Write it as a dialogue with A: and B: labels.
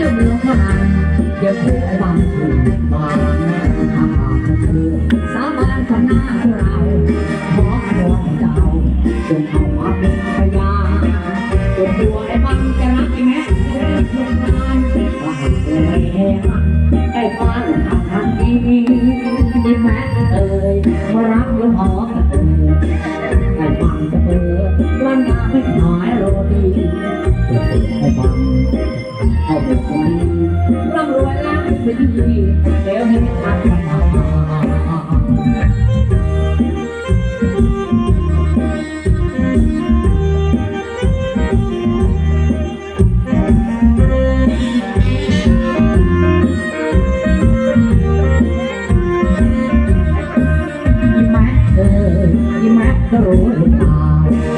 A: จะเมืองอวานจะขอคบางสุขมาแม่ทำมาเพื่อสาบานกับหน้าเราขอขอเจ้าจงเอามาเป็นพยานจงตัวไอ้บังจะรักไอ้แม่เพื่อนทุกงานว่าหากเลยไอ้ฟังทางทางดีดีแม่เอ่ยมารักหรือหอมเอ่ยไอ้ฟังจะเปิดวันหน้าไม่ ให้บังเอาไปคนร่ำรวยแล้วไปดีเดี๋ยวให้ทันกันยิ้มแม้เออยิ้มแม็กก็รู้หรือเปล่าไอ้บังตัวร้าทำรักแม็กจะล้นทีสุดเหลืองใจมารักไอ้บังดีกว่าไอ้บังจะพาเที่ยวงานไม่กล้า